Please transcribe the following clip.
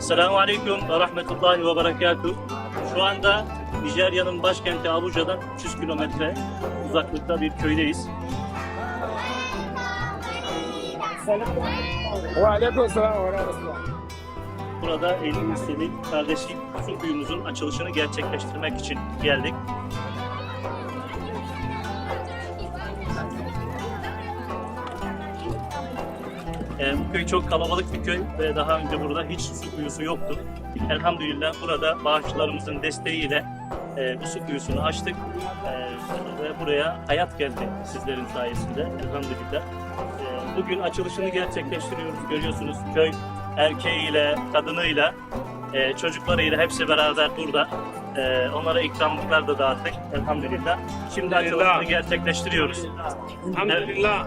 Selamun Aleyküm ve Rahmetullahi ve Berekatuhu. Şu anda Nijerya'nın başkenti Abuca'dan 300 kilometre uzaklıkta bir köydeyiz. Aleyküm selam ve rahmetullah. Burada Eylül Müslümi kardeşlik su kuyumuzun açılışını gerçekleştirmek için geldik. Ee, bu köy çok kalabalık bir köy ve daha önce burada hiç su kuyusu yoktu. Elhamdülillah burada bağışçılarımızın desteğiyle e, bu su kuyusunu açtık E, ve buraya hayat geldi sizlerin sayesinde elhamdülillah. E, bugün açılışını gerçekleştiriyoruz. Görüyorsunuz köy erkeğiyle, kadınıyla, e, çocuklarıyla hepsi beraber burada. E, onlara ikramlıklar da dağıttık elhamdülillah. Şimdi Elhamdülillah. açılışını gerçekleştiriyoruz. Elhamdülillah.